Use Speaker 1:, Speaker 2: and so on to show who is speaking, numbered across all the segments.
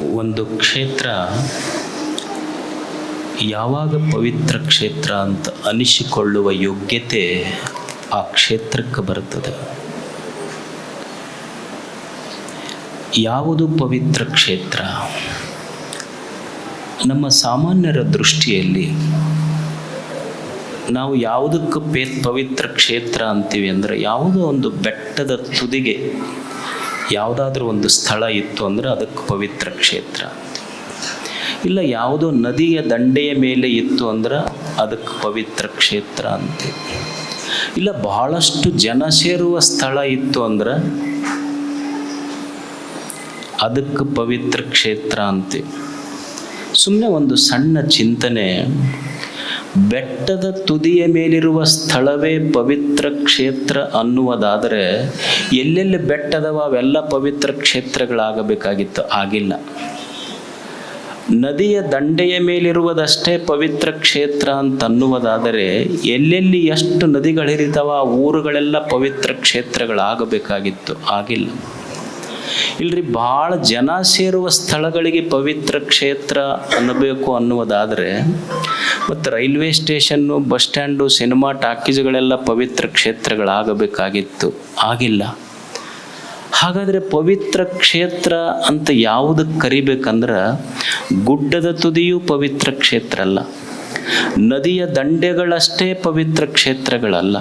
Speaker 1: ಒಂದು ಕ್ಷೇತ್ರ ಯಾವಾಗ ಪವಿತ್ರ ಕ್ಷೇತ್ರ ಅಂತ ಅನಿಸಿಕೊಳ್ಳುವ ಯೋಗ್ಯತೆ ಆ ಕ್ಷೇತ್ರಕ್ಕೆ ಬರುತ್ತದೆ. ಯಾವುದು ಪವಿತ್ರ ಕ್ಷೇತ್ರ? ನಮ್ಮ ಸಾಮಾನ್ಯರ ದೃಷ್ಟಿಯಲ್ಲಿ ನಾವು ಯಾವುದಕ್ಕೆ ಪೇ, ಪವಿತ್ರ ಕ್ಷೇತ್ರ ಅಂತೀವಿ ಅಂದರೆ ಯಾವುದೋ ಒಂದು ಬೆಟ್ಟದ ತುದಿಗೆ ಯಾವುದಾದ್ರೂ ಒಂದು ಸ್ಥಳ ಇತ್ತು ಅಂದರೆ ಅದಕ್ಕೆ ಪವಿತ್ರ ಕ್ಷೇತ್ರ. ಇಲ್ಲ ಯಾವುದೋ ನದಿಯ ದಂಡೆಯ ಮೇಲೆ ಇತ್ತು ಅಂದ್ರೆ ಅದಕ್ಕೆ ಪವಿತ್ರ ಕ್ಷೇತ್ರ ಅಂತೀವಿ ಇಲ್ಲ ಬಹಳಷ್ಟು ಜನ ಸೇರುವ ಸ್ಥಳ ಇತ್ತು ಅಂದ್ರೆ ಅದಕ್ಕೆ ಪವಿತ್ರ ಕ್ಷೇತ್ರ ಅಂತೀವಿ ಸುಮ್ಮನೆ ಒಂದು ಸಣ್ಣ ಚಿಂತನೆ ಬೆಟ್ಟದ ತುದಿಯ ಮೇಲಿರುವ ಸ್ಥಳವೇ ಪವಿತ್ರ ಕ್ಷೇತ್ರ ಅನ್ನುವುದಾದರೆ ಎಲ್ಲೆಲ್ಲಿ ಬೆಟ್ಟದವ ಅವೆಲ್ಲ ಪವಿತ್ರ ಕ್ಷೇತ್ರಗಳಾಗಬೇಕಾಗಿತ್ತು. ಆಗಿಲ್ಲ. ನದಿಯ ದಂಡೆಯ ಮೇಲಿರುವುದಷ್ಟೇ ಪವಿತ್ರ ಕ್ಷೇತ್ರ ಅಂತ ಅನ್ನುವುದಾದರೆ ಎಲ್ಲೆಲ್ಲಿ ಎಷ್ಟು ನದಿಗಳಿರಿತಾವ ಆ ಊರುಗಳೆಲ್ಲ ಪವಿತ್ರ ಕ್ಷೇತ್ರಗಳಾಗಬೇಕಾಗಿತ್ತು. ಆಗಿಲ್ಲ. ಇಲ್ರಿ ಭಾಳ ಜನ ಸೇರುವ ಸ್ಥಳಗಳಿಗೆ ಪವಿತ್ರ ಕ್ಷೇತ್ರ ಅನ್ನಬೇಕು ಅನ್ನುವುದಾದರೆ ಮತ್ತು railway station, bus stand, cinema, ಟಾಕೀಸ್ಗಳೆಲ್ಲ ಪವಿತ್ರ ಕ್ಷೇತ್ರಗಳಾಗಬೇಕಾಗಿತ್ತು. ಆಗಿಲ್ಲ. ಹಾಗಾದರೆ ಪವಿತ್ರ ಕ್ಷೇತ್ರ ಅಂತ ಯಾವುದಕ್ಕೆ ಕರಿಬೇಕಂದ್ರೆ ಗುಡ್ಡದ ತುದಿಯೂ ಪವಿತ್ರ ಕ್ಷೇತ್ರ ಅಲ್ಲ. ನದಿಯ ದಂಡೆಗಳಷ್ಟೇ ಪವಿತ್ರ ಕ್ಷೇತ್ರಗಳಲ್ಲ.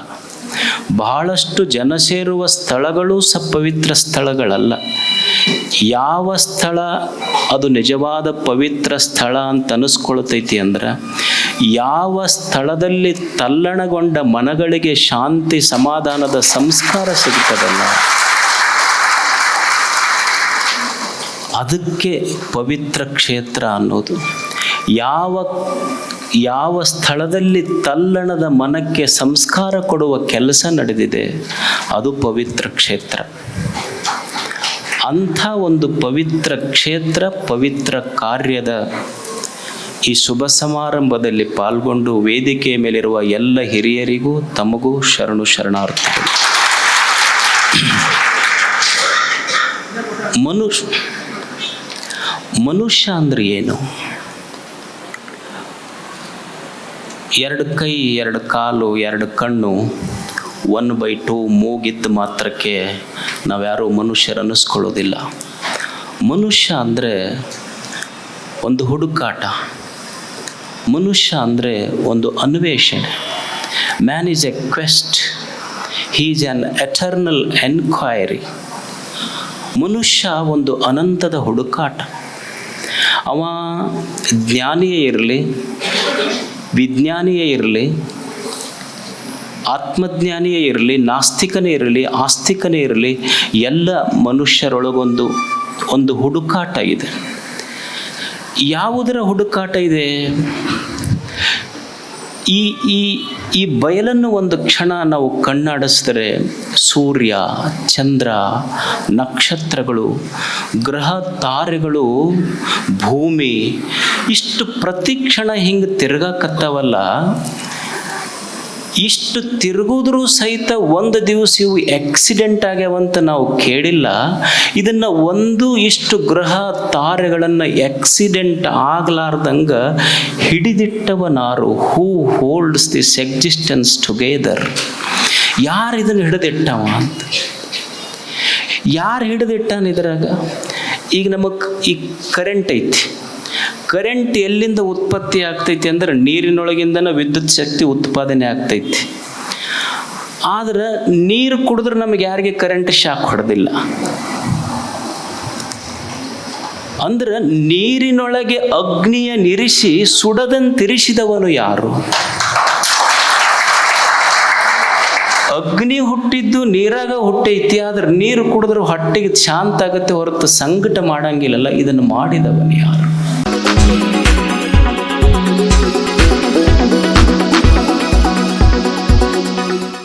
Speaker 1: ಬಹಳಷ್ಟು ಜನ ಸೇರುವ ಸ್ಥಳಗಳು ಸ ಪವಿತ್ರ ಸ್ಥಳಗಳಲ್ಲ. ಯಾವ ಸ್ಥಳ ಅದು ನಿಜವಾದ ಪವಿತ್ರ ಸ್ಥಳ ಅಂತ ಅನಿಸ್ಕೊಳ್ತೈತಿ ಅಂದ್ರೆ ಯಾವ ಸ್ಥಳದಲ್ಲಿ ತಲ್ಲಣಗೊಂಡ ಮನಗಳಿಗೆ ಶಾಂತಿ ಸಮಾಧಾನದ ಸಂಸ್ಕಾರ ಸಿಗ್ತದಲ್ಲ, ಅದಕ್ಕೆ ಪವಿತ್ರ ಕ್ಷೇತ್ರ ಅನ್ನೋದು. ಯಾವ ಯಾವ ಸ್ಥಳದಲ್ಲಿ ತಲ್ಲಣದ ಮನಕ್ಕೆ ಸಂಸ್ಕಾರ ಕೊಡುವ ಕೆಲಸ ನಡೆದಿದೆ, ಅದು ಪವಿತ್ರ ಕ್ಷೇತ್ರ. ಅಂಥ ಒಂದು ಪವಿತ್ರ ಕ್ಷೇತ್ರ, ಪವಿತ್ರ ಕಾರ್ಯದ ಈ ಶುಭ ಸಮಾರಂಭದಲ್ಲಿ ಪಾಲ್ಗೊಂಡು ವೇದಿಕೆಯ ಮೇಲಿರುವ ಎಲ್ಲ ಹಿರಿಯರಿಗೂ ತಮಗೂ ಶರಣು ಶರಣಾರ್ಥಿಗಳು. ಮನುಷ್ಯ ಮನುಷ್ಯ ಅಂದ್ರೆ ಏನು? ಎರಡು ಕೈ, ಎರಡು ಕಾಲು, ಎರಡು ಕಣ್ಣು. ಒನ್ ಬೈ ಟು ಮೂಗಿದ್ದ ಮಾತ್ರಕ್ಕೆ ನಾವ್ಯಾರೂ ಮನುಷ್ಯರ ಅನ್ನಿಸ್ಕೊಳ್ಳೋದಿಲ್ಲ. ಮನುಷ್ಯ ಅಂದರೆ ಒಂದು ಹುಡುಕಾಟ. ಮನುಷ್ಯ ಅಂದರೆ ಒಂದು ಅನ್ವೇಷಣೆ. Man is a quest he's an eternal enquiry ಮನುಷ್ಯ ಒಂದು ಅನಂತದ ಹುಡುಕಾಟ. ಅವ ಜ್ಞಾನಿಯೇ ಇರಲಿ, ವಿಜ್ಞಾನಿಯೇ ಇರಲಿ ಆತ್ಮಜ್ಞಾನಿಯೇ ಇರಲಿ, ನಾಸ್ತಿಕನೇ ಇರಲಿ, ಆಸ್ತಿಕನೇ ಇರಲಿ, ಎಲ್ಲ ಮನುಷ್ಯರೊಳಗೊಂದು ಒಂದು ಹುಡುಕಾಟ ಇದೆ. ಯಾವುದರ ಹುಡುಕಾಟ ಇದೆ? ಈ ಈ ಈ ಬಯಲನ್ನು ಒಂದು ಕ್ಷಣ ನಾವು ಕಣ್ಣಾಡಿಸಿದರೆ ಸೂರ್ಯ, ಚಂದ್ರ, ನಕ್ಷತ್ರಗಳು, ಗ್ರಹ ತಾರೆಗಳು, ಭೂಮಿ ಇಷ್ಟು ಪ್ರತಿ ಕ್ಷಣ ಹಿಂಗೆ ತಿರ್ಗಾಕತ್ತಾವಲ್ಲ ಇಷ್ಟು ತಿರುಗಿದ್ರೂ ಸಹಿತ ಒಂದು ದಿವಸ ಇವು ಆಕ್ಸಿಡೆಂಟ್ ಆಗ್ಯಾವಂತ ನಾವು ಕೇಳಿಲ್ಲ. ಇದನ್ನು ಒಂದು ಇಷ್ಟು ಗ್ರಹ ತಾರೆಗಳನ್ನು ಆಕ್ಸಿಡೆಂಟ್ ಆಗ್ಲಾರ್ದಂಗ ಹಿಡಿದಿಟ್ಟವನಾರು. Who holds this existence together ಯಾರು ಇದನ್ನು ಹಿಡಿದಿಟ್ಟವ ಅಂತ? ಯಾರು ಹಿಡಿದಿಟ್ಟಾನ ಇದ್ರಾಗ? ಈಗ ನಮಗೆ ಈ ಕರೆಂಟ್ ಐತಿ. ಕರೆಂಟ್ ಎಲ್ಲಿಂದ ಉತ್ಪತ್ತಿ ಆಗ್ತೈತಿ ಅಂದ್ರೆ ನೀರಿನೊಳಗಿಂದನೂ ವಿದ್ಯುತ್ ಶಕ್ತಿ ಉತ್ಪಾದನೆ ಆಗ್ತೈತಿ. ಆದ್ರೆ ನೀರು ಕುಡಿದ್ರೆ ನಮ್ಗೆ ಯಾರಿಗೆ ಕರೆಂಟ್ ಶಾಕ್ ಹೊಡೆದಿಲ್ಲ. ಅಂದ್ರೆ ನೀರಿನೊಳಗೆ ಅಗ್ನಿಯ ನಿರಿಸಿ ಸುಡದಂತಿರಿಸಿದವನು ಯಾರು? ಅಗ್ನಿ ಹುಟ್ಟಿದ್ದು ನೀರಾಗ ಹುಟ್ಟೈತಿ, ಆದ್ರೆ ನೀರು ಕುಡಿದ್ರೆ ಹೊಟ್ಟೆಗೆ ಶಾಂತ ಆಗತ್ತೆ ಹೊರತು ಸಂಕಟ ಮಾಡಂಗಿಲ್ಲಲ್ಲ, ಇದನ್ನು ಮಾಡಿದವನು ಯಾರು? Thank you.